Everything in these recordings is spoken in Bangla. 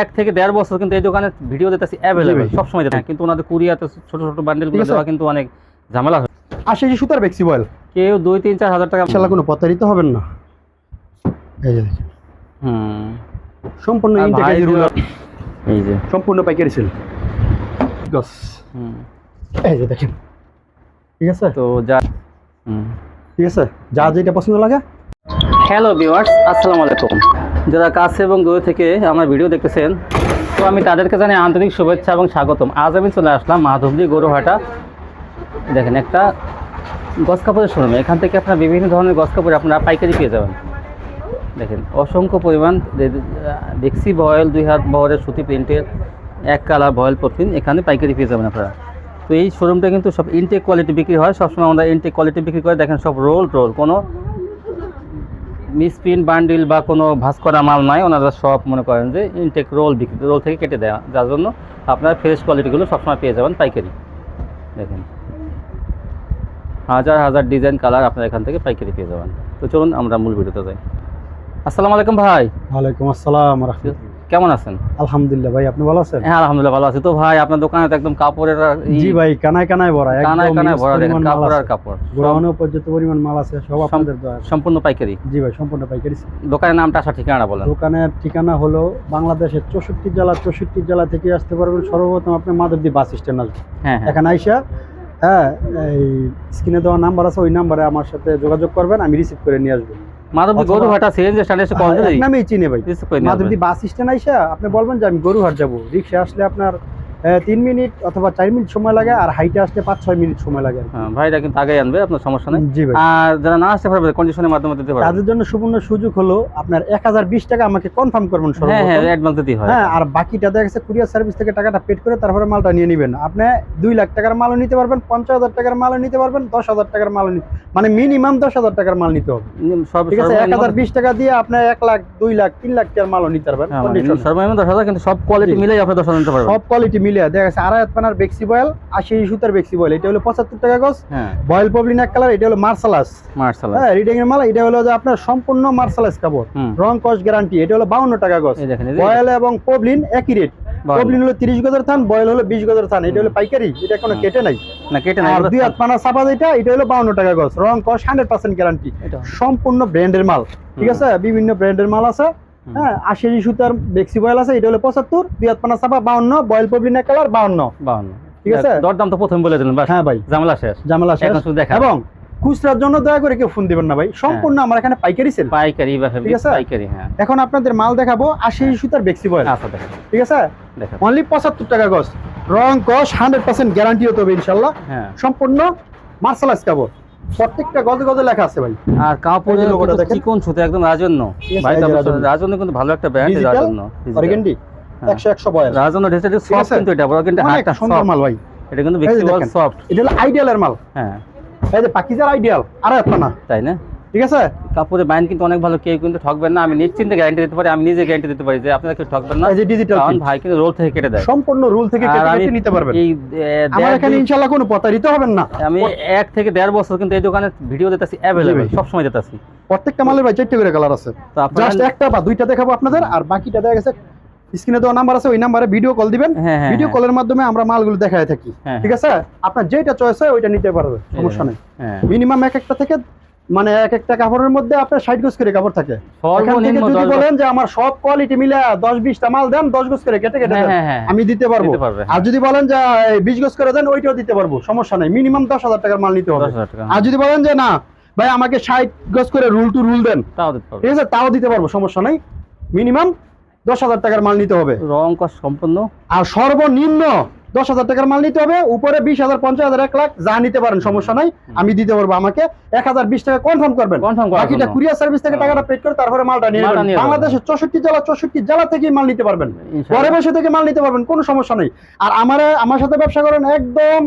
এক থেকে দেড় বছর কিন্তু এই দোকানে ভিডিও দিতেছি অ্যাভেলেবেল জি ভাই। সবসময় দিতে কিন্তু ওনাদের কুরিয়াতে ছোট ছোট বান্ডেল আছে। দেওয়া কিন্তু অনেক ঝামেলা হয়। আশি জি সুতার বেক্সি বয়েল। কেউ দুই তিন চার হাজার টাকা ইনশাল্লাহ কোনো প্রতারিত হবেন না। এই যে দেখেন। হুম। সম্পূর্ণ ইনটেক রুলার এই যে। সম্পূর্ণ পাইকারি সেল গস হুম। এই যে দেখেন। ঠিক আছে? তো যা হুম। ঠিক আছে? যা যেটা পছন্দ লাগে। হ্যালো ভিউয়ার্স আসসালামু আলাইকুম। যারা কাছে এবং দূরে থেকে আমার ভিডিও দেখতেছেন, তো আমি তাদেরকে জানি আন্তরিক শুভেচ্ছা এবং স্বাগতম। আজ আমি চলে আসলাম মাধবদী গরুহাটা। দেখেন একটা গস কাপড়ের শোরুমে এখান থেকে আপনার বিভিন্ন ধরনের গস কাপড় আপনারা পাইকারি পেয়ে যাবেন। দেখেন, অসংখ্য পরিমাণ ডেক্সি বয়েল, দুই হাত বহরের সুতি প্রিন্টের এক কালার বয়েল পরফিন এখানে পাইকারি পেয়ে যাবেন আপনারা। তো এই শোরুমটা কিন্তু সব ইনটেক কোয়ালিটি বিক্রি হয়। সবসময় আমরা ইনটেক কোয়ালিটি বিক্রি করে দেখেন সব রোল রোল কোনো মিসপ্রিন বান্ডিল বা কোনো ভাস করা মাল নাই, ওনারা সব মনে করেন যে ইনটেক রোল বিক্রি রোল থেকে কেটে দেওয়া যার জন্য আপনার ফ্রেশ কোয়ালিটিগুলো সবসময় পেয়ে যাবেন পাইকারি। দেখেন। হাজার হাজার ডিজাইন কালার আপনার এখান থেকে পাইকারি পেয়ে যাবেন। তো চলুন আমরা মূল ভিডিওতে যাই। আসসালামু আলাইকুম ভাই। ওয়ালাইকুম আসসালাম রাহমাতুল্লাহ। কেমন আছেন? আলহামদুলিল্লাহ ভাই আপনি ভালো আছেন? হ্যাঁ আলহামদুলিল্লাহ ভালো আছি। তো ভাই আপনার দোকানে তো একদম কাপড়ের জি ভাই কানায় কানায় ভরা কানায় একদম কানায় ভরা দেখেন কাপড় আর। কাপড়। গোডাউনেও পর্যাপ্ত পরিমাণ মাল আছে সব আপনাদের। সম্পূর্ণ পাইকারি? জি ভাই সম্পূর্ণ পাইকারি। দোকানের নামটা আসা ঠিকানা বলেন। দোকানের ঠিকানা হলো বাংলাদেশের চৌষট্টি জেলা চৌষট্টি জেলা থেকে আসতে পারবেন সর্বপ্রথম আপনি মাধবদী বাস স্ট্যান্ড আসবেন। হ্যাঁ হ্যাঁ। এখানে আইসা হ্যাঁ এই স্ক্রিনে দেওয়া নাম্বার আছে ওই নাম্বারে আমার সাথে যোগাযোগ করবেন আমি রিসিভ করে নিয়ে আসব। মাধবদী গরুহাটা যে স্ট্যান্ডে এসে কল দিলে দিলেই। চিনে ভাই। মাধবদী বাস স্ট্যান্ড আইসা আপনি বলবেন যে আমি গরুহাট যাব। রিক্সা আসলে আপনার তিন মিনিট অথবা চার মিনিট সময় লাগে আর হাইটে আসলে পাঁচ ছয় মিনিট সময় লাগে হ্যাঁ ভাইরা কিন্তু আগে আনবে আপনার সমস্যা নেই। জি ভাই। আর যারা না আসতে পারবে কন্ডিশনের মাধ্যমে দিতে পারবে। তাদের জন্য সুবর্ণ সুযোগ হলো আপনার এক হাজার বিশ টাকা আমাকে কনফার্ম করবেন হ্যাঁ হ্যাঁ অ্যাডভান্স দিতেই হয়। হ্যাঁ আর বাকিটা দেখা গেছে কুরিয়ার সার্ভিস থেকে টাকাটা পেড করে তারপরে মালটা নিয়ে নেবেন। আপনি দুই লাখ টাকার মালও নিতে পারবেন পঞ্চাশ হাজার টাকার মালও নিতে পারবেন দশ হাজার টাকার মালও নিতে মানে মিনিমাম দশ হাজার টাকার মাল নিতে হবে। সব ঠিক আছে এক হাজার বিশ টাকা দিয়ে আপনি এক লাখ দুই লাখ তিন লাখ টাকার মালও নিতে পারবেন। হ্যাঁ, মানে সর্বনিম্ন দশ হাজার কিন্তু সব কোয়ালিটি জি। মিলেই আপনি দশ হাজার নিতে পারবেন। সব কোয়ালিটি মিলে দেখা গেছে আড়াই পানার বেক্সি বয়েল আশি সুতার বেক্সি বয়েল এটা হলো পঁচাত্তর টাকা গজ। হ্যাঁ। বয়েল পবলিন এক কালার এটা হলো মার্শালাস। মার্শাল হ্যাঁ রিডিং এর মাল এটা হলো যে আপনার সম্পূর্ণ মার্শালাস কাপড়। রং কস গ্যারান্টি এটা হলো বাউন্ন টাকা গজ। এই দেখেন এই যে- বয়েল এবং পবলিন একই রেট পবলিন হলো তিরিশ গজের থান বয়েল হলো বিশ গজের থান এটা হলো পাইকারি এটা কোনো কেটে নাই। না কেটে না আর দুই হাত পানা চাপা যেটা এটা হলো বাউন্ন টাকা গজ। রং কস হান্ড্রেড পার্সেন্ট গ্যারান্টি সম্পূর্ণ ব্র্যান্ডের মাল ঠিক আছে? বিভিন্ন ব্র্যান্ডের মাল আছে। হ্যাঁ আশি সুতার বেক্সি বয়েল আছে এটা হলো পঁচাত্তর দুই হাত পানা চাপা বাউন্ন বয়েল পবলিন কালার বাউন্ন। বাউন্ন। ঠিক আছে? দরদাম তো প্রথম বলে দিলেন হ্যাঁ ভাই। শেষ। জামেলা শেষ। দেখা এবং খুচরার জন্য দয়া করে কেউ ফোন দিবেন না ভাই। সম্পূর্ণ আমার এখানে পাইকারি সেল পাইকারি ঠিক আছে? পাইকারি হ্যাঁ। এখন আপনাদের মাল দেখাবো আশি সুতার বেক্সি বয়েল। আচ্ছা দেখেন। ঠিক আছে? অনলি পঁচাত্তর টাকা গজ রং কস হান্ড্রেড পার্সেন্ট গ্যারান্টি হতে হবে ইনশাল্লাহ। হ্যাঁ। সম্পূর্ণ মার্শালাইজ কাপড় প্রত্যেকটা গজে গজে লেখা আছে ভাই। আর দেখেন। চিকন সুতো একদম রাজন্য। ভাই রাজন্য। কিন্তু ভালো একটা ব্র্যান্ড রাজন্য অর্গেন্ডি হ্যাঁ। একশো একশো রাজন্য ড্রেসটা সফট কিন্তু এটা বড় কিন্তু অনেক সুন্দর মাল ভাই। এটা কিন্তু বেশি সফট এটা হলো আইডিয়ালের মাল। হ্যাঁ। এই যে পাকিজার আইডিয়াল আর একটা না তাই না? ঠিক আছে? কাপড়ের বাইন কিন্তু অনেক ভালো কেউ কিন্তু ঠকবেন না। আমি নিশ্চিন্তে গ্যারান্টি দিতে পারি আমি নিজে গ্যারান্টি দিতে পারি যে আপনারা কেউ ঠকবেন না। এই যে ডিজিটাল কারণ ভাই কিন্তু রোল থেকে কেটে দেয়। সম্পূর্ণ রুল থেকে কেটে কেটে নিতে পারবেন। এই আমার এখানে ইনশাল্লাহ কোনো প্রতারিত হবেন না। আমি এক থেকে দেড় বছর কিন্তু এই দোকানে ভিডিও দিতেছি অ্যাভেলেবেল ভাই। সবসময় দিতেছি। প্রত্যেকটা মালের ভাই চারটে করে কালার আছে। তো আপনারা জাস্ট একটা বা দুইটা দেখাবো আপনাদের আর বাকিটা দেখা গেছে স্ক্রিনে দেওয়া নাম্বার আছে ওই নাম্বারে ভিডিও কল দিবেন। হ্যাঁ হ্যাঁ ভিডিও কলের মাধ্যমে আমরা মালগুলো দেখায় থাকি। হ্যাঁ, ঠিক আছে? আপনার যেটা চয়েস হয় ওইটা নিতে পারবে সমস্যা নেই। হ্যাঁ। মিনিমাম এক একটা থেকে মানে এক একটা কাপড়ের মধ্যে আপনার ষাট গোজ করে কাপড় থাকে। যদি বলেন যে আমার সব কোয়ালিটি মিলে দশ বিশটা মাল দেন দশ গোজ করে কেটে কেটে হ্যাঁ হ্যাঁ হ্যাঁ আমি দিতে পারব। আর যদি বলেন যে বিশ গোজ করে দেন ওইটাও দিতে পারব সমস্যা নেই। মিনিমাম দশ হাজার টাকার মাল নিতে হবে। আর যদি বলেন যে না ভাই আমাকে ষাট গজ করে রুল টু রুল দেন ঠিক আছে তাও দিতে পারব সমস্যা নাই। মিনিমাম দশ হাজার টাকার মাল নিতে হবে। রং সম্পূর্ণ। আর সর্বনিম্ন দশ হাজার টাকার মাল নিতে হবে উপরে বিশ হাজার পঞ্চাশ হাজার এক লাখ যা নিতে পারেন সমস্যা নাই। আমি দিতে পারব আমাকে। এক হাজার বিশ টাকা কনফার্ম করবেন। বাকিটা কুরিয়ার সার্ভিস থেকে টাকাটা পেড করে তারপরে মালটা নিয়ে। বাংলাদেশের চৌষট্টি জেলা চৌষট্টি জেলা থেকেই মাল নিতে পারবেন। ঘরে বসে থেকে মাল নিতে পারবেন কোনো সমস্যা নেই। আর আমার আমার সাথে ব্যবসা করেন একদম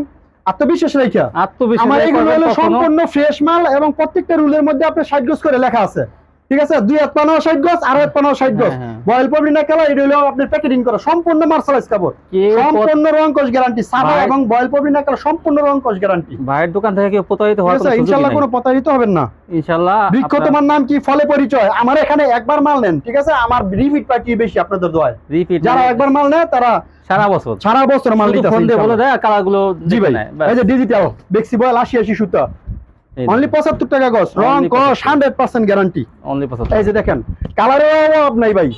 আত্মবিশ্বাস রেখা আত্মবিশ্বাস আমার এইগুলো হলো সম্পূর্ণ ফ্রেশ মাল এবং প্রত্যেকটা রুলের মধ্যে ষাট গোজ করে লেখা আছে। ঠিক আছে? দুই হাত পানাও ষাট গজ আর হাত পানাও ষাট গজ। হ্যাঁ, হ্যাঁ। বয়েল পবলিনা কালার এটা হলো আপনার প্যাকেটিং করা। সম্পূর্ণ মার্শালাইজ কাপড়। সম্পূর্ণ রং কস গ্যারান্টি সাদা এবং বয়েল পবলিনা কালার সম্পূর্ণ রং কস গ্যারান্টি ভাইয়ের দোকান থেকে কেউ প্রতারিত হওয়ার সুযোগই ইনশাআল্লাহ কোনো প্রতারিত হবেন না। ইনশাল্লাহ বৃক্ষ তোমার নাম কি ফলে পরিচয়? আমার এখানে একবার মাল নেন ঠিক আছে? আমার রিপিট পার্টি বেশি আপনাদের দোয়ায়? repeat যারা একবার মাল নেয় তারা সারা বছর। সারা বছর মাল নিতে ফোন দিয়ে বলে দেয় কালারগুলো জি ভাই। এই যে ডিজিটাল বেক্সি বয়েল আশি আশি সুতা। এই অনলি পঁচাত্তর টাকা গজ। রং কস 75 হান্ড্রেড পার্সেন্ট গ্যারান্টি অনলি পঁচাত্তর। এই যে দেখেন কালারের অভাব নাই ভাই।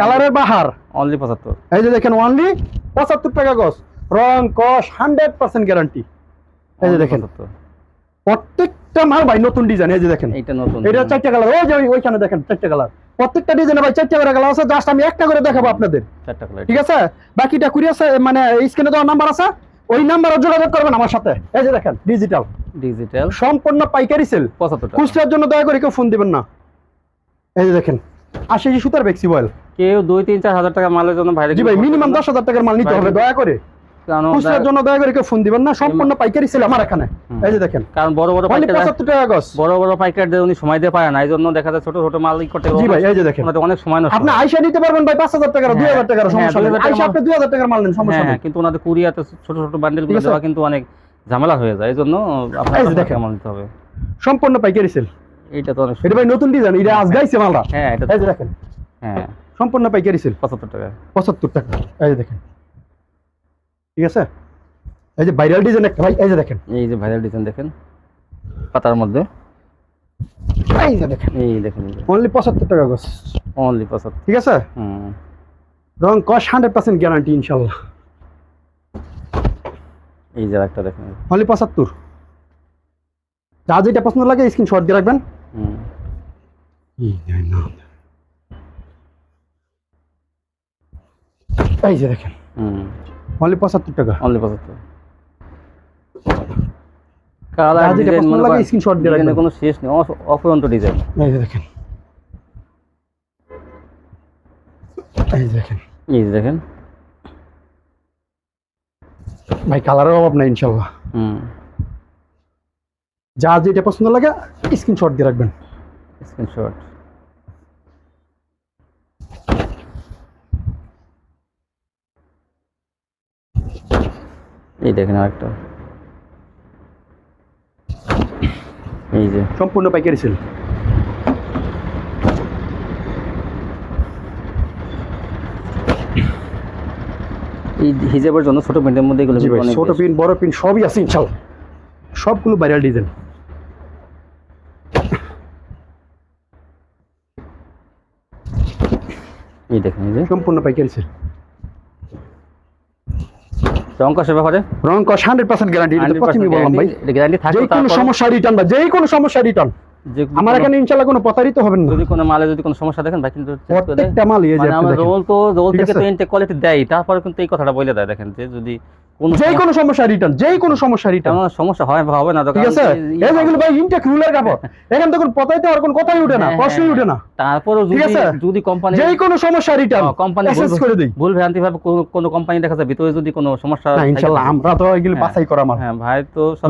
কালারের বাহার। অনলি পঁচাত্তর। এই যে দেখেন অনলি পঁচাত্তর টাকা গজ। রং কস হান্ড্রেড পার্সেন্ট গ্যারান্টি এই যে দেখেন। প্রত্যেকটা মাল ভাই নতুন ডিজাইন এই যে দেখেন। এইটা নতুন এটা চারটা কালার ওই যে ওইখানে দেখেন চারটা কালার প্রত্যেকটা ডিজাইনে ভাই চারটা করে কালার আছে। জাস্ট আমি একটা করে দেখাবো আপনাদের। চারটা কালার ঠিক আছে? বাকিটা কুরিয়ার মানে স্ক্রিনে দেওয়ার নাম্বার আছে? ওই নাম্বারে যোগাযোগ করবেন আমার সাথে। এই যে দেখেন ডিজিটাল ডিজিটাল সম্পূর্ণ পাইকারি সেল পঁচাত্তর টাকা। খুচরার জন্য দয়া করে কেউ ফোন দিবেন না। এই যে দেখেন আশি সুতার বেক্সি বয়েল কেউ দুই তিন চার হাজার টাকা মালের জন্য ভাই জি ভাই মিনিমাম দশ হাজার টাকার মাল নিতে হবে দয়া করে। খুচরার জন্য দয়া করে ফোন দিবেন না সম্পূর্ণ পাইকারি সেল আমার এখানে। এই যে দেখেন। কারণ বড় বড় পঁচাত্তর টাকা গজ। বড় বড় পাইকারদের উনি সময় দিয়ে পারে না এই জন্য দেখা যায় ছোট ছোট মাল করতে জি ভাই এই যে দেখেন। অনেক সময় নষ্ট আপনি আইসা নিতে পারবেন ভাই পাঁচ হাজার টাকার দুই হাজার টাকার সমস্যা নেই। আইসা আপনি দুই হাজার টাকার মাল নেন সমস্যা নেই। কিন্তু ওনাদের কুরিয়াতে ছোট ছোট বান্ডেলগুলো দেওয়া কিন্তু অনেক ঝামেলা হয়ে যায় এই জন্য আপনার। কেমন হবে? সম্পূর্ণ পাইকারি সেল তো অনেক এটা ভাই নতুন ডিজাইন এটা আজ গাইছে মালটা। হ্যাঁ এটা এই যে দেখেন। হ্যাঁ। সম্পূর্ণ পাইকারি সেল পঁচাত্তর টাকা। পঁচাত্তর টাকা। এই যে দেখেন। ঠিক আছে? এই যে ভাইরাল ডিজাইন একটা ভাই এই যে দেখেন। এই যে ভাইরাল ডিজাইন দেখেন পাতার মধ্যে। এই যে দেখেন। এই দেখেন অনলি পঁচাত্তর টাকা গছ। অনলি পঁচাত্তর। ঠিক আছে? হুম। রং কস হান্ড্রেড পার্সেন্ট গ্যারান্টি ইনশাল্লাহ। এই যে একটা দেখেন। অনলি পঁচাত্তর। যা যেটা পছন্দ লাগে স্ক্রিনশট দিয়ে রাখবেন। হুম। এই যে দেখেন। হুম। অনলি পঁচাত্তর টাকা। অনলি পঁচাত্তর। কালার ডিজাইন মনে লাগে স্ক্রিনশট দিয়ে রাখবেন। কোনো শেষ নেই অফুরন্ত ডিজাইন এই দেখেন। এই দেখেন। এই দেখেন। ভাই কালারের অভাব নাই ইনশাল্লাহ হুম। যা যেটা পছন্দ লাগে স্ক্রিনশট দিয়ে রাখবেন। স্ক্রিনশট এই দেখেন আরেকটা। এই যে। সম্পূর্ণ পাইকারি সেল। এই হিজাবের জন্য ছোট প্যান্টের মধ্যে এগুলো ছোট। পিন বড় পিন সবই আছে ইনশাল্লাহ সবগুলো ভাইরাল ডিজাইন এই দেখেন এই যে। সম্পূর্ণ পাইকারি সেল। রঙ্কসের ব্যাপারে? রং হান্ড্রেড পার্সেন্ট গ্যারান্টি প্রথমেই বললাম ভাই। গ্যারান্টি থাকে যে কোনো সমস্যা রিটার্ন বা যে কোনো সমস্যা রিটার্ন আমার এখানে ইনশাল্লাহ কোনো প্রতারিত হবেন না। যদি কোনো মালে যদি কোনো সমস্যা দেখেন ভাই কিন্তু প্রত্যেকটা মাল এই যে মানে রোল তো রোল থেকে তো ইনটেক কোয়ালিটি দেয় তারপরে কিন্তু এই কথাটা বলে দেয়। দেখেন যে যদি যে কোনো সমস্যা। রিটার্ন যে কোনো সমস্যা রিটার্ন সমস্যা হয় হবে না ঠিক আছে? এই যেগুলো ভাই ইনটেক রুলের কাপড় এখানে তখন প্রতারিত হওয়ার কোনো কথাই না হ্যাঁ, প্রশ্নই হ্যাঁ, না। তারপরেও ঠিক যদি যদি কোম্পানি যে কোনো সমস্যা রিটার্ন কোম্পানি মেসেজ করে দিই। ভুল ভ্রান্তি ভাবে কোনো- কোম্পানি দেখা যায় ভিতরে যদি কোনো সমস্যা না থাকে ইনশাল্লাহ আমরা তো এগুলো হ্যাঁ। বাছাই করা মাল। হ্যাঁ ভাই তো সব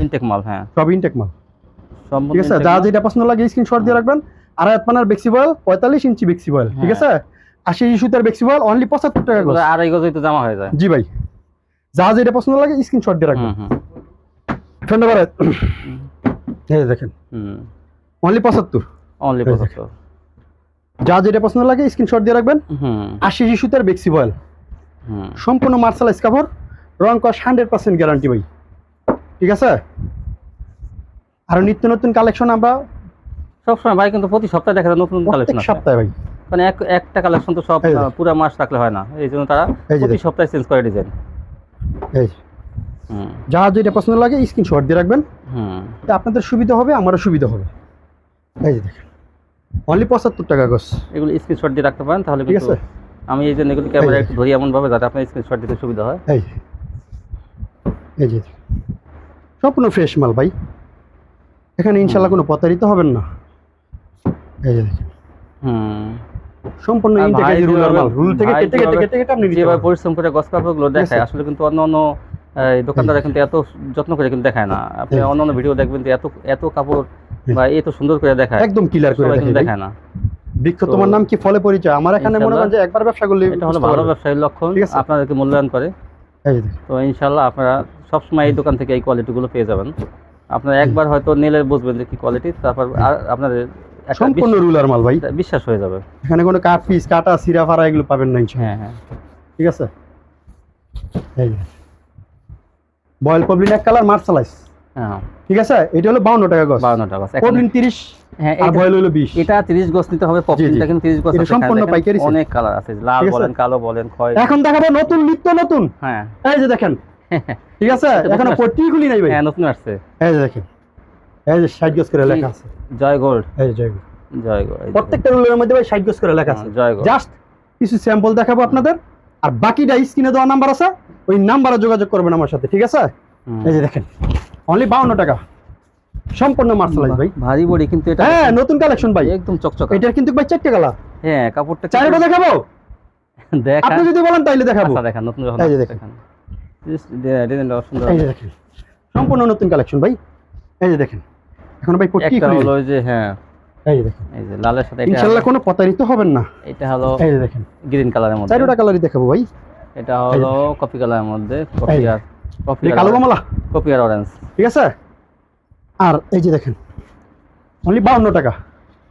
ইনটেক মাল হ্যাঁ। সব ইনটেক মাল। ঠিক আছে? যা যেটা পছন্দ লাগে স্ক্রিনশট দিয়ে রাখবেন। আড়াই হাত পানার বেক্সি বয়েল পঁয়তাল্লিশ ইঞ্চি বেক্সি বয়েল ঠিক হ্যাঁ। আছে? আশি সুতার বেক্সি বয়েল অনলি পঁচাত্তর টাকা গজ আড়াই গজই জামা হয়ে যায়। জি ভাই। যা যেটা পছন্দ লাগে স্ক্রিনশট দিয়ে রাখবেন। হুম হুম। এই দেখেন। অনলি পঁচাত্তর। অনলি পঁচাত্তর। যা যেটা পছন্দ লাগে স্ক্রিনশট দিয়ে রাখবেন। আশি সুতার বেক্সি বয়েল সম্পূর্ণ মার্শালাইজ কাপড় রং কস হান্ড্রেড পার্সেন্ট গ্যারান্টি ভাই। ঠিক আছে? আর নিত্য নতুন কালেকশন আমরা সবসময় ভাই কিন্তু প্রতি সপ্তাহে দেখা যায় নতুন কালেকশন সপ্তাহে ভাই। মানে এক একটা কালেকশন তো সব পুরো মাস রাখলে হয় না। এই জন্য তারা প্রতি সপ্তাহে চেঞ্জ করে ডিজাইন এই। যা যেটা পছন্দ লাগে স্ক্রিনশট দিয়ে রাখবেন। হুম। তা আপনাদের সুবিধা হবে আমারও সুবিধা হবে। এই যে দেখেন। অনলি পঁচাত্তর টাকা গছ এগুলো স্ক্রিনশট দিয়ে রাখতে পারেন তাহলে ঠিক আছে? আমি এই জন্য এগুলো ক্যামেরা। একটু ধরি এমন ভাবে যাতে আপনার স্ক্রিনশট দিতে সুবিধা হয়। এই এই যে। সম্পূর্ণ ফ্রেশ মাল ভাই। এখানে ইনশাল্লাহ কোনো প্রতারিত হবেন না। এই যে দেখেন। হুম। সম্পূর্ণ রুলার মাল রুল থেকে কেটে কেটে কেটে কেটে আপনি নিতে যেভাবে পরিশ্রম করে কাপড়গুলো দেখায় আসলে কিন্তু অন্য অন্য এই দোকানদাররা কিন্তু এত যত্ন করে কিন্তু দেখায় না। আপনি অন্য অন্য ভিডিও দেখবেন যে এত এত কাপড় ভাই এ তো সুন্দর করে দেখায়। একদম ক্লিয়ার করে। দেখায়। না। বৃক্ষ তোমার নাম কি? ফলে পরিচয়। আমার এখানে মনে করেন যে একবার ব্যবসা করলে এটা হলো ভালো। ব্যবসায়ীর লক্ষণ। আপনাদেরকে মূল্যায়ন করে। তো ইনশাল্লাহ আপনারা সবসময় এই দোকান থেকে এই কোয়ালিটিগুলো পেয়ে যাবেন। আপনারা একবার হয়তো নিলে বুঝবেন যে কি কোয়ালিটি তারপর আর আপনাদের সম্পূর্ণ রুলার মাল ভাই। বিশ্বাস হয়ে যাবে। এখানে কোনো কাঠ পিস কাটা সিরা ফারা এগুলো পাবেন না হ্যাঁ হ্যাঁ। ঠিক আছে? এই বয়েল পবলিন এক কালার মার্শালাইজ হ্যাঁ। ঠিক আছে? এটা হলো বাউন্ন টাকা গজ। বাউন্ন টাকা। এখানে- পবলিন তিরিশ হ্যাঁ আর বয়েল হলো বিশ। এটা তিরিশ গজ নিতে হবে পপলিনটা কিন্তু তিরিশ এটা সম্পূর্ণ পাইকারি। অনেক কালার আছে লাল বলেন কালো বলেন খয় এখন দেখাবো নতুন নিত্য নতুন। হ্যাঁ। এই যে দেখেন। ঠিক আছে? নতুন পট্টি খুলি নাই ভাই। হ্যাঁ নতুন আসছে। এই যে দেখেন। এই যে ষাট গজ করে লেখা আছে। Joy Gold. এই। Joy Gold. প্রত্যেকটা রুলের মধ্যে ভাই ষাট গজ করে লেখা আছে। হ্যাঁ, জয় গোল্ড। জাস্ট কিছু স্যাম্পল দেখাবো আপনাদের। আর বাকিটা স্ক্রিনে দেওয়া নাম্বার আছে ওই নাম্বারে যোগাযোগ করবেন আমার সাথে ঠিক আছে? এই যে দেখেন অনলি বাউন্ন টাকা। সম্পূর্ণ মার্শালাইজ ভাই। ভারী বডি কিন্তু এটা হ্যাঁ নতুন কালেকশন ভাই। একদম চকচকা। এটার কিন্তু ভাই চারটে কালার হ্যাঁ কাপড়টা চারটা দেখাবো? দেখা। আপনি যদি বলেন তাইলে দেখাবো। আচ্ছা দেখেন নতুন যখন এই যে দেখেন। দেখেন। ডিজাইনটা সুন্দর এই যে দেখেন সম্পূর্ণ নতুন কালেকশন ভাই। এই যে দেখেন এখন ভাই পট্টি হলো যে হ্যাঁ। এই দেখেন। এই যে লালের সাথে এটা ইনশাআল্লাহ কোনো প্রতারিত হবেন না। এটা হলো এই যে দেখেন। গ্রিন কালারের মধ্যে। চারটা কালারই দেখাবো ভাই। এটা হলো কফি কালারের মধ্যে কফি আর কফি কালো কমলা কফি আর অরেঞ্জ ঠিক আছে? আর এই যে দেখেন। অনলি বাউন্ন টাকা।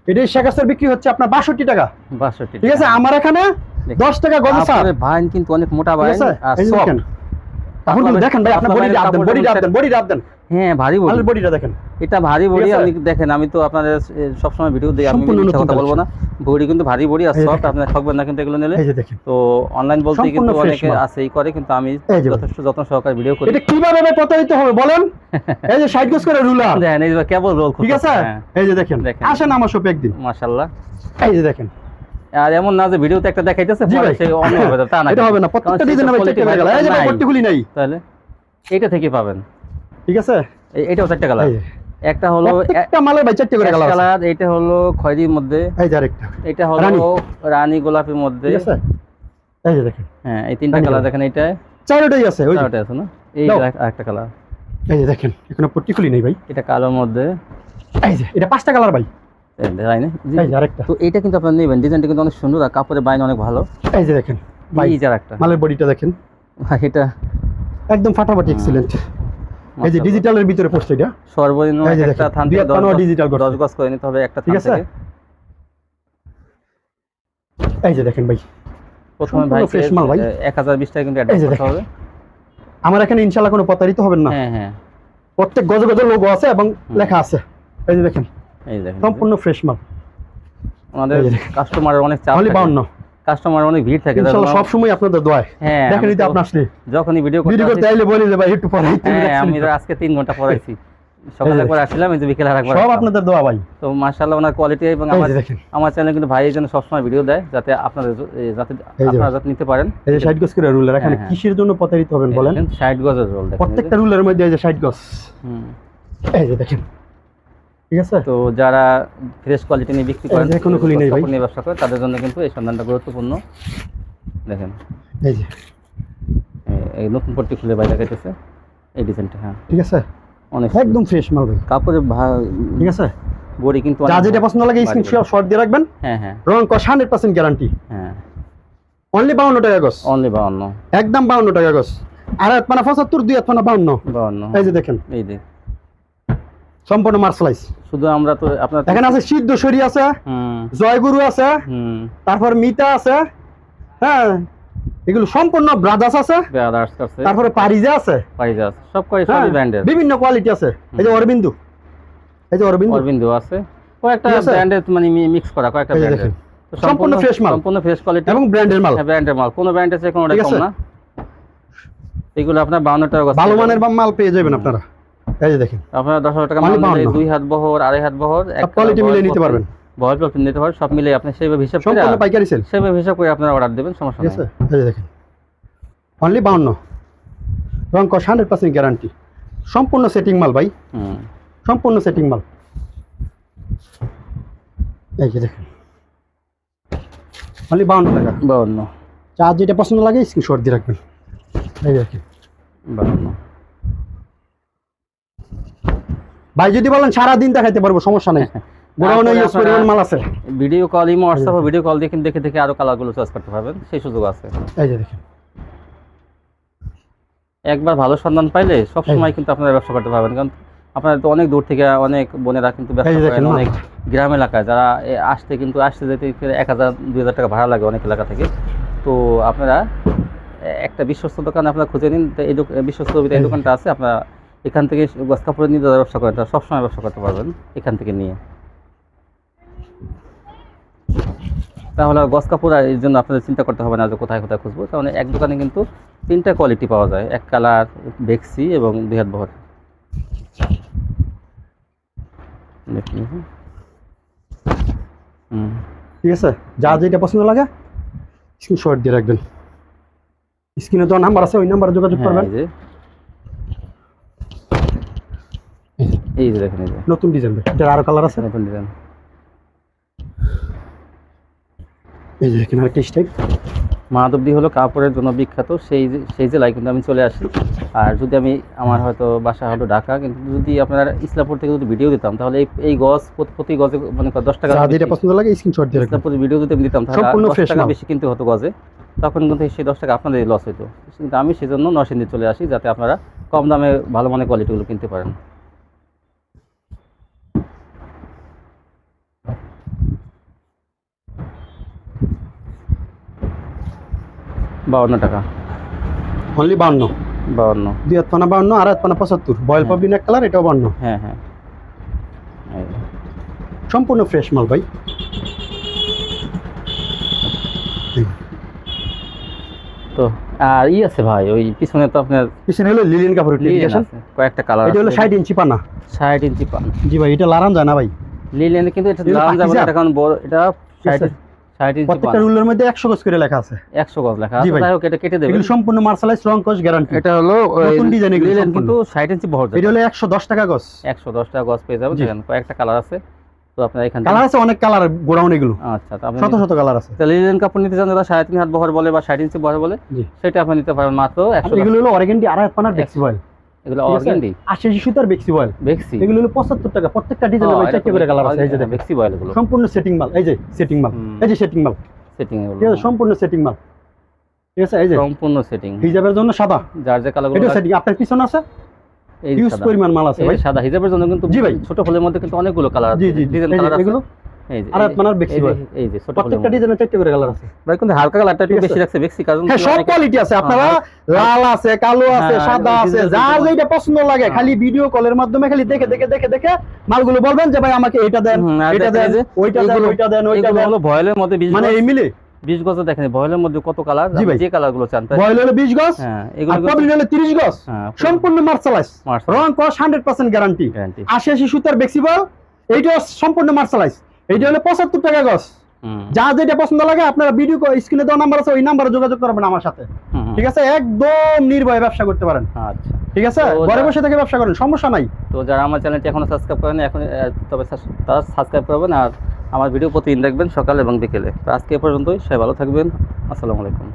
এটা শেখাস্তার বিক্রি হচ্ছে আপনার বাষট্টি টাকা। বাষট্টি ঠিক আছে? আমার এখানে দেখেন। দশ টাকা গজে স্যার আপনার ভাইন কিন্তু অনেক মোটা ঠিক ভাই আছে? আর দেখেন। এখন দেখেন ভাই আপনার আপনার বডি ডাব দেন বডি ডাব দেন বডি ডাব দেন। হ্যাঁ ভারী বডি। বডিটা দেখেন। এটা ভারী বডি আপনি দেখেন আমি তো আপনাদের সবসময় ভিডিও দিই আমি মিথ্যা কথা বলব না। বডি কিন্তু ভারী বডি আর সফট দেখেন। আপনারা ঠকবেন না কিন্তু এগুলো নিলে। তো অনলাইন বলতে কিন্তু অনেকে আছে এই করে কিন্তু আমি যথেষ্ট যত্ন সহকারে ভিডিও করি। এটা কীভাবে প্রতারিত হবে বলেন? এই যে ষাট গজ করে রুলার। দেখেন এই যে কেবল রোল ঠিক আছে? এই যে দেখেন। আসেন আমার শপে একদিন। মাশাআল্লাহ। এই যে দেখেন। আর এমন না যে ভিডিওতে একটা দেখাইতেছে পরে অন্য হবে তা না এটা হবে না প্রত্যেকটা ডিজাইন চেক করে গেল। এই যে নাই। পট্টি খুলি নাই। তাহলে এইটা থেকে পাবেন। ঠিক আছে? এটাও চারটে কালার। একটা হলো প্রত্যেকটা মালের ভাই চারটে করে কালার কালার এটা হলো খয়েরির মধ্যে। এই যে আরেকটা। এটা হলো রানী। গোলাপের মধ্যে। ঠিক আছে? এই যে দেখেন। হ্যাঁ এই তিনটা কালার দেখেন এইটা। চারটাই আছে ওই যে। চারটা আছে না? এই যে একটা কালার। এই যে দেখেন এখানে পট্টি খুলি নেই ভাই। এটা কালোর মধ্যে। এই যে এটা পাঁচটা কালার ভাই। এই যে এই যে আরেকটা। তো এইটা কিন্তু আপনার নেবেন। ডিজাইনটা কিন্তু অনেক সুন্দর আর কাপড়ের বাইন অনেক ভালো। এই যে দেখেন ভাই এই যে একটা মালের বডিটা দেখেন। এটা একদম ফাটাফাটি এক্সিলেন্ট এই যে ডিজিটালের ভিতরে পোস্ট এটা। সর্বনিম্ন একটা থান থেকে হাত দশ পানাও গজ- দশ গজ করে নিতে হবে একটা থান? থেকে এই যে দেখেন ভাই। প্রথমে ভাই fresh মাল ভাই। এক হাজার বিশ টাকা কিন্তু অ্যাডভান্স করতে হবে। আমার এখানে ইনশাল্লাহ কোনো প্রতারিত হবেন না। হ্যাঁ হ্যাঁ। প্রত্যেক গজে গজে লোগো আছে এবং লেখা আছে। এই যে দেখেন। এই দেখেন। সম্পূর্ণ ফ্রেশ মাল। আমাদের। কাস্টমারের অনেক চাপ অনলি থাকে। বাউন্ন। কাস্টমার অনেক ভিড় থাকে সব সময় আপনাদের দোয়ায়। হ্যাঁ দেখেন যদি আপনি আসলে। যখনই ভিডিও করতে ভিডিও করতে আইলে বলে যে ভাই একটু পরে হ্যাঁ আমি তো আজকে তিন ঘণ্টা পড়াইছি। সকালে একবার আসলাম এই যে বিকেলে আর একবার সব আপনাদের দোয়া ভাই। তো মাশাআল্লাহ ওনার কোয়ালিটি এবং আমার আমার চ্যানেলে কিন্তু ভাই জন্য সবসময় ভিডিও দেয় যাতে আপনাদের যাতে আপনারা যাতে নিতে পারেন। এই যে ষাট গজ করে রুলার এখানে হ্যাঁ, হ্যাঁ। কিসের জন্য প্রতারিত হবেন বলেন? ষাট গজের রোল দেখেন। প্রত্যেকটা রুলের মধ্যে এই যে ষাট গজ। হুম। এই যে দেখেন। ঠিক আছে? তো যারা ফ্রেশ কোয়ালিটি নিয়ে বিক্রি করেন যে এখনও খুলি নাই ভাই। কাপড় নিয়ে ব্যবসা করেন তাদের জন্য কিন্তু এই সন্ধানটা গুরুত্বপূর্ণ। দেখেন। এই যে। এই- নতুন পট্টি খুলে বাইরে দেখাইতেছে। এই ডিজাইনটা হ্যাঁ। ঠিক আছে? অনেক একদম ফ্রেশ মাল ভাই। কাপড়ের ঠিক আছে? বডি কিন্তু যা যেটা পছন্দ লাগে স্ক্রিনশট শর্ট দিয়ে রাখবেন। হ্যাঁ হ্যাঁ। রং কস হান্ড্রেড পার্সেন্ট গ্যারান্টি হ্যাঁ। অনলি বাউন্ন টাকা গজ অনলি বাউন্ন। একদম বাউন্ন টাকা গজ আর এক পানা পঁচাত্তর দুই এক পানা বাউন্ন। বাউন্ন। এই যে দেখেন। এই যে। সম্পূর্ণ মার্শালাইজ শুধু আমরা তো আপনার এখানে আছে সিদ্ধেশ্বরী আছে হুম। জয়গুরু আছে হুম। তারপর মিতা আছে হ্যাঁ এগুলো সম্পূর্ণ ব্রাদার্স আছে ব্রাদার্স কাছে তারপরে পারিজা আছে পাইজাস সব কয় সবই ব্র্যান্ডের বিভিন্ন কোয়ালিটি আছে। এই যে অরবিন্দু। এই যে অরবিন্দু। অরবিন্দু আছে। কয়েকটা আছে? ব্র্যান্ডের মানে মিক্স করা কয়েকটা ব্র্যান্ডের সম্পূর্ণ fresh মাল। সম্পূর্ণ ফ্রেশ কোয়ালিটি এবং ব্র্যান্ডের মাল। ব্র্যান্ডের মাল। কোনো ব্র্যান্ডের চেয়ে কোনোটা ঠিক কম আছে? না। এগুলো আপনার বাউন্ন টাকা ভালো মানের মাল পেয়ে যাবেন আপনারা। এই যে দেখেন। আপনার দশ হাজার টাকা মানে মাল দুই হাত বহর আড়াই হাত বহর সব কোয়ালিটি মিলিয়ে নিতে পারবেন। বহর প্রোটিন নিতে পারবেন সব মিলে আপনি সেইভাবে হিসাব করে সম্পূর্ণ পাইকারি সেল সেভাবে হিসাব করে আপনারা অর্ডার দেবেন সমস্যা নেই। এই যে দেখেন। অনলি বাউন্ন। রং কস হান্ড্রেড পার্সেন্ট গ্যারান্টি সম্পূর্ণ সেটিং মাল ভাই। হুম। সম্পূর্ণ সেটিং মাল। এই যে দেখেন। অনলি বাউন্ন টাকা। বাউন্ন। চার যেটা পছন্দ লাগে স্ক্রিনশট দিয়ে রাখবেন। এই দেখেন। ভাই যদি বলেন সারা দিন দেখাইতে পারব সমস্যা নেই। গোডাউনে তারপরে ইউজ পরিমাণ আপনারা- মাল আছে। Video call imo WhatsApp video call দিয়ে দেখে দেখে আরও কালারগুলো চয়েস করতে পারবেন সেই সুযোগ আছে। এই যে দেখেন। একবার ভালো সন্ধান পাইলে সব সময় কিন্তু আপনারা ব্যবসা করতে পারবেন কারণ আপনারা তো অনেক দূর থেকে অনেক বোনেরা কিন্তু ব্যবসা করেন অনেক গ্রাম এলাকায় যারা আসতে কিন্তু আসতে যেতে এক হাজার দুই হাজার টাকা ভাড়া লাগে অনেক এলাকা থেকে। তো আপনারা একটা বিশ্বস্ত দোকান আপনারা খুঁজে নিন এই বিশ্বস্ত এই দোকানটা আছে আপনারা এখান থেকে গছ কাপড় নিয়ে যারা ব্যবসা করেন তারা সবসময় ব্যবসা করতে পারবেন এখান থেকে নিয়ে। তাহলে গছ কাপড় এর জন্য আপনাদের চিন্তা করতে হবে না যে কোথায় কোথায় খুঁজবো। কারণ এক দোকানে কিন্তু তিনটা কোয়ালিটি পাওয়া যায় এক কালার বেক্সি এবং দুই হাত বহর ঠিক আছে? যা যেটা পছন্দ লাগে স্ক্রিনশট দিয়ে রাখবেন। স্ক্রিনে তো নাম্বার আছে ওই নাম্বারে যোগাযোগ হ্যাঁ, করবেন। এই যে দেখেন এই যে। নতুন ডিজাইন এটার আরও কালার আছে? নতুন ডিজাইন। এই যে এখানে আরেকটা স্টাইল মাধবদী হলো কাপড়ের জন্য বিখ্যাত সেই সেই জেলায় কিন্তু আমি চলে আসি। আর যদি আমি আমার হয়তো বাসা হলো ঢাকা কিন্তু যদি আপনারা ইসলামপুর থেকে যদি ভিডিও দিতাম তাহলে এই এই গজ প্রতি- গজে মানে দশ টাকা যেটা। পছন্দ লাগে স্ক্রিনশট দিয়ে ইসলামপুর ভিডিও যদি আমি দিতাম তাহলে দশ টাকা বেশি কিনতে হতো গজে। তখন কিন্তু সেই দশ টাকা আপনাদের লস হতো কিন্তু আমি সেজন্য নরসিংদী চলে আসি যাতে আপনারা কম দামে ভালো মানের কোয়ালিটিগুলো কিনতে পারেন। বাউন্ন টাকা। অনলি বাউন্ন? বাউন্ন। দুই হাত পানা বাউন্ন আর হাত পানা পঁচাত্তর। বয়েল পাবলিন এক কালার এটাও বাউন্ন। হ্যাঁ হ্যাঁ। সম্পূর্ণ ফ্রেশ মাল ভাই। তো আর ই আছে ভাই ওই পিছনে তো আপনার পিছনে হলো লিলিন কাপড় ইউটিলিজেশন কয়েকটা কালার এটা হলো 60 ইঞ্চি পানা। 60 ইঞ্চি পানা। জি ভাই এটা লারাম যায় না ভাই? লিলিন কিন্তু এটা লারাম যাবে না কারণ বড় এটা প্রত্যেকটা রুলের মধ্যে একশো গজ করে লেখা আছে। একশো গজ লেখা আছে। যাই হোক এটা কেটে দেবেন। এগুলো সম্পূর্ণ মার্শালাইজ রং কস গ্যারান্টি এটা হলো নতুন design এগুলো কিন্তু ষাট ইঞ্চি বহর এটা হলো একশো দশ টাকা গজ। একশো দশ টাকা গজ পেয়ে যাবেন দেখেন কয়েকটা কালার আছে। তো আপনার এখান কালার আছে অনেক কালার গোডাউন এগুলো। আচ্ছা শত শত কালার আছে। তো লিলেন কাপড় নিতে চান যারা সাড়ে তিন হাত বহর বলে বা ষাট ইঞ্চি বহর বলে সেটা আপনি নিতে পারেন মাত্র আর একশো এগুলো হলো অরেগেন্ডি আড়াই পানার বেক্সি বয়েল এগুলো ঠিক আছে? সুতার বেক্সি বয়েল বেক্সি। এগুলো হলো পঁচাত্তর টাকা। প্রত্যেকটা ডিজাইনের ভাই চারটে করে কালার আছে। এই যে বেক্সি বয়েল এগুলো সম্পূর্ণ সেটিং মাল এই যে সেটিং মাল এই যে সেটিং মাল সেটিং এগুলো। সম্পূর্ণ সেটিং মাল ঠিক আছে এই যে সম্পূর্ণ সেটিং হিজাবের জন্য সাদা। যার যে এটা সেটিং আপনার পিছনে আছে? ইউজ। পরিমাণ মাল আছে ভাই। সাদা। হিজাবের জন্য কিন্তু জি ভাই। ছোট ফুলের মধ্যে কিন্তু অনেকগুলো কালার জি জি জি। ডিজাইন কালার আছে। এগুলো? এই যে প্রত্যেকটা করে কালার আছে। ভাই কিন্তু হালকা কালারটা একটু বেশি রাখছে বেক্সি কারণ হ্যাঁ সব কোয়ালিটি আছে। আপনারা লাল আছে কালো আছে সাদা আছে যার যেটা পছন্দ লাগে। খালি ভিডিও কলের মাধ্যমে খালি দেখে দেখে দেখে দেখে মালগুলো বলবেন যে ভাই আমাকে এটা দেন হুম, এটা দেন ওইটা দেন ওইটা দেন ওইটা দেন। হলো ভয়েলের মধ্যে মানে এই মিলে। বিশ গজ দেখেন ভয়েলের মধ্যে কত কালার যে কালারগুলো চান হলো বিশ গজ হ্যাঁ এগুলো হলো গজ। হ্যাঁ সম্পূর্ণ মার্শালাইজ মার্শাল রং কস হান্ড্রেড পার্সেন্ট গ্যারান্টি গ্যারান্টি আশি আশি সুতার বেক্সিবল এইটা সম্পূর্ণ এইটা হলো পঁচাত্তর টাকা গছ যা যেটা পছন্দ লাগে আপনারা ভিডিও স্ক্রিনে দেওয়া নাম্বার আছে ওই নাম্বারে যোগাযোগ করবেন আমার সাথে। ঠিক আছে? একদম নির্ভয়ে ব্যবসা করতে পারেন। আচ্ছা। ঠিক আছে? ঘরে বসে থেকে ব্যবসা করেন সমস্যা নাই। তো যারা আমার চ্যানেলটি এখনও সাবস্ক্রাইব করেন এখন তবে তার তারা সাবস্ক্রাইব করবেন আর আমার ভিডিও প্রতিদিন দেখবেন সকাল এবং বিকেলে। তো আজকে এ পর্যন্তই সবাই ভালো থাকবেন। আসসালামু আলাইকুম।